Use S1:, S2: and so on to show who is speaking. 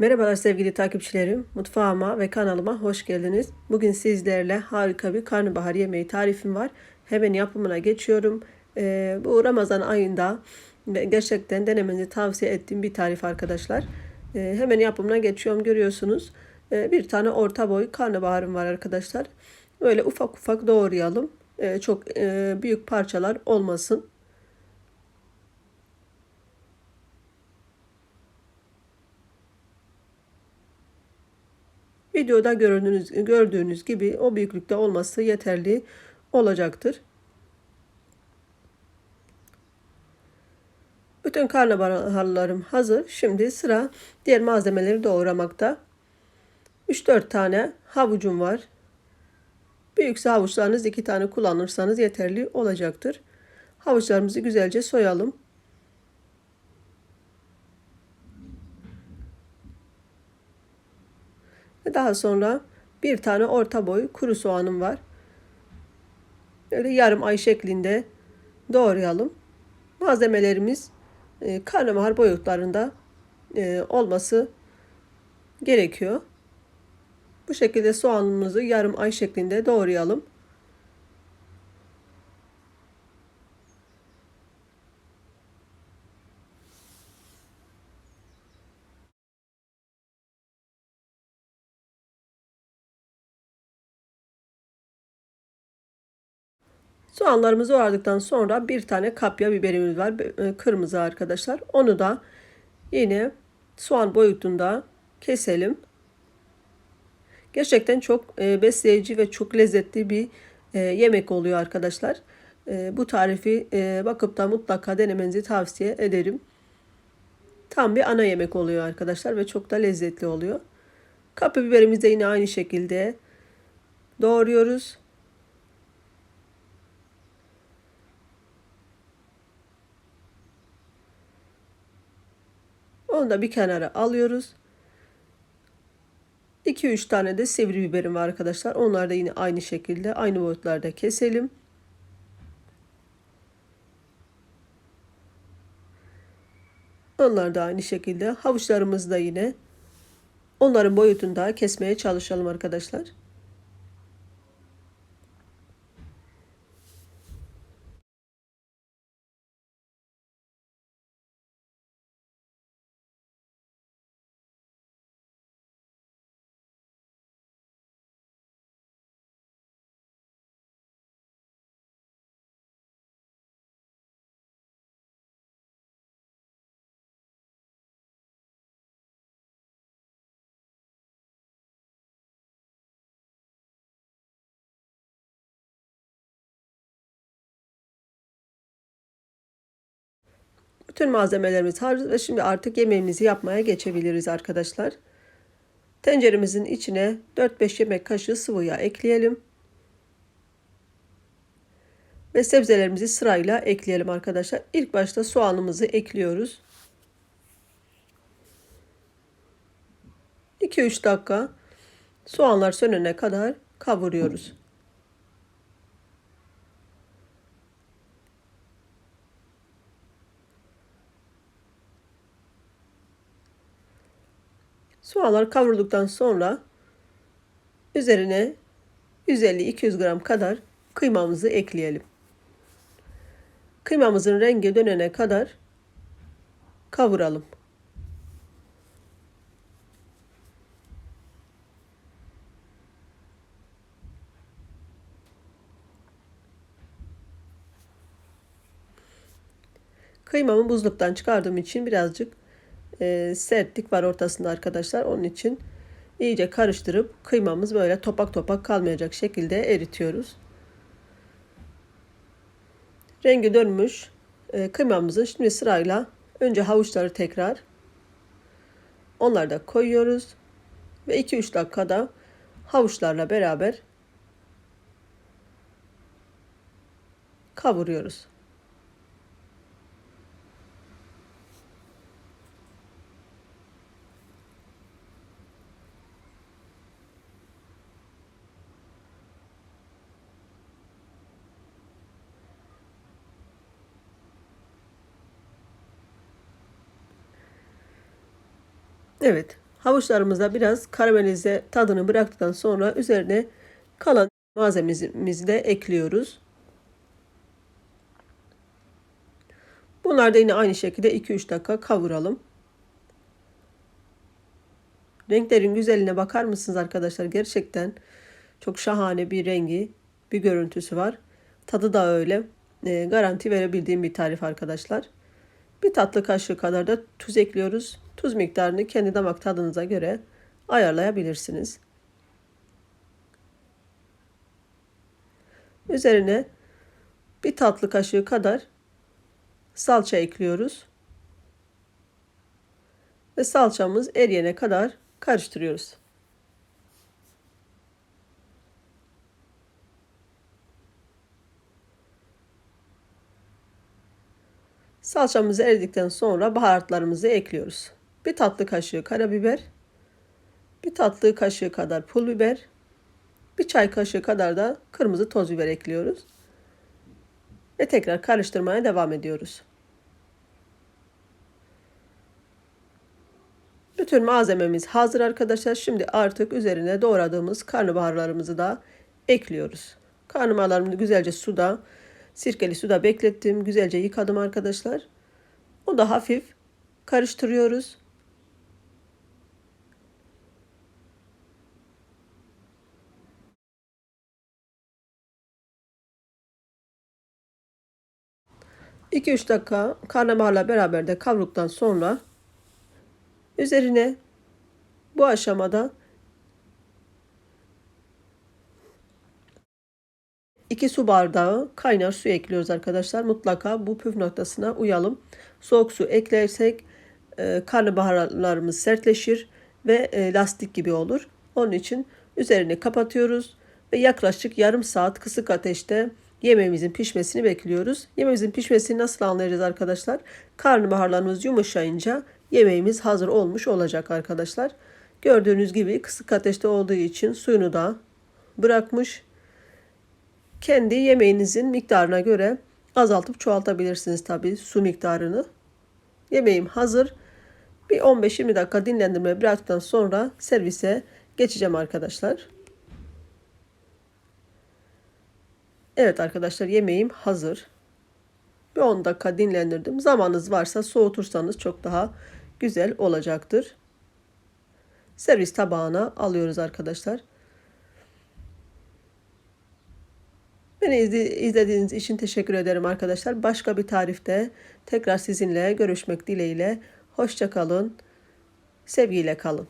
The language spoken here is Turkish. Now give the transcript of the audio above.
S1: Merhabalar sevgili takipçilerim. Mutfağıma ve kanalıma hoş geldiniz. Bugün sizlerle harika bir karnabahar yemeği tarifim var. Hemen yapımına geçiyorum. Ee, bu Ramazan ayında gerçekten denemenizi tavsiye ettiğim bir tarif arkadaşlar. Ee, hemen yapımına geçiyorum. Görüyorsunuz. Ee, bir tane orta boy karnabaharım var arkadaşlar. Böyle ufak ufak doğrayalım. Ee, çok e, büyük parçalar olmasın. Videoda gördüğünüz, gördüğünüz gibi o büyüklükte olması yeterli olacaktır. Bütün karnabaharlarım hazır. Şimdi sıra diğer malzemeleri doğramakta. 3-4 tane havucum var. Büyükse havuçlarınız 2 tane kullanırsanız yeterli olacaktır. Havuçlarımızı güzelce soyalım. Daha sonra bir tane orta boy kuru soğanım var. Böyle yarım ay şeklinde doğrayalım. Malzemelerimiz e, karnabahar boyutlarında e, olması gerekiyor. Bu şekilde soğanımızı yarım ay şeklinde doğrayalım. Soğanlarımızı doğradıktan sonra bir tane kapya biberimiz var. E, kırmızı arkadaşlar. Onu da yine soğan boyutunda keselim. Gerçekten çok e, besleyici ve çok lezzetli bir e, yemek oluyor arkadaşlar. Bu tarifi bakıp da mutlaka denemenizi tavsiye ederim. Tam bir ana yemek oluyor arkadaşlar ve çok da lezzetli oluyor. Kapya biberimizi de yine aynı şekilde doğruyoruz. Onu da bir kenara alıyoruz. 2-3 tane de sivri biberim var arkadaşlar. Onlar da yine aynı şekilde aynı boyutlarda keselim. Onlar da aynı şekilde. Havuçlarımızı da yine onların boyutunda kesmeye çalışalım arkadaşlar. Bütün malzemelerimiz hazır ve şimdi artık yemeğimizi yapmaya geçebiliriz arkadaşlar. Tenceremizin içine 4-5 yemek kaşığı sıvı yağ ekleyelim. Ve sebzelerimizi sırayla ekleyelim arkadaşlar. İlk başta soğanımızı ekliyoruz. 2-3 dakika soğanlar sönene kadar kavuruyoruz. Soğanlar kavrulduktan sonra üzerine 150-200 gram kadar kıymamızı ekleyelim. Kıymamızın rengi dönene kadar kavuralım. Kıymamı buzluktan çıkardığım için birazcık e, sertlik var ortasında arkadaşlar. Onun için iyice karıştırıp kıymamız böyle topak topak kalmayacak şekilde eritiyoruz. Rengi dönmüş e, kıymamızı şimdi sırayla önce havuçları tekrar onları da koyuyoruz. Ve 2-3 dakikada havuçlarla beraber kavuruyoruz. Evet. Havuçlarımıza biraz karamelize tadını bıraktıktan sonra üzerine kalan malzememizi de ekliyoruz. Bunlar da yine aynı şekilde 2-3 dakika kavuralım. Renklerin güzelliğine bakar mısınız arkadaşlar? Gerçekten çok şahane bir rengi, bir görüntüsü var. Tadı da öyle. E, garanti verebildiğim bir tarif arkadaşlar. Bir tatlı kaşığı kadar da tuz ekliyoruz. Tuz miktarını kendi damak tadınıza göre ayarlayabilirsiniz. Üzerine bir tatlı kaşığı kadar salça ekliyoruz. Ve salçamız eriyene kadar karıştırıyoruz. Salçamız eridikten sonra baharatlarımızı ekliyoruz. Bir tatlı kaşığı karabiber, bir tatlı kaşığı kadar pul biber, bir çay kaşığı kadar da kırmızı toz biber ekliyoruz. Ve tekrar karıştırmaya devam ediyoruz. Bütün malzememiz hazır arkadaşlar. Şimdi artık üzerine doğradığımız karnabaharlarımızı da ekliyoruz. Karnabaharlarımı güzelce suda, sirkeli suda beklettim. Güzelce yıkadım arkadaşlar. O da hafif karıştırıyoruz. İki üç dakika karnabaharla beraber de kavruktan sonra Üzerine bu aşamada 2 su bardağı kaynar su ekliyoruz arkadaşlar. Mutlaka bu püf noktasına uyalım. Soğuk su eklersek e, karnabaharlarımız sertleşir ve e, lastik gibi olur. Onun için üzerini kapatıyoruz ve yaklaşık yarım saat kısık ateşte yemeğimizin pişmesini bekliyoruz. Yemeğimizin pişmesini nasıl anlayacağız arkadaşlar? Karnabaharlarımız yumuşayınca yemeğimiz hazır olmuş olacak arkadaşlar. Gördüğünüz gibi kısık ateşte olduğu için suyunu da bırakmış. Kendi yemeğinizin miktarına göre azaltıp çoğaltabilirsiniz tabi su miktarını. Yemeğim hazır. Bir 15-20 dakika dinlendirmeye bıraktıktan sonra servise geçeceğim arkadaşlar. Evet arkadaşlar yemeğim hazır. Bir 10 dakika dinlendirdim. Zamanınız varsa soğutursanız çok daha güzel olacaktır. Servis tabağına alıyoruz arkadaşlar. Beni izlediğiniz için teşekkür ederim arkadaşlar. Başka bir tarifte tekrar sizinle görüşmek dileğiyle. Hoşçakalın. Sevgiyle kalın.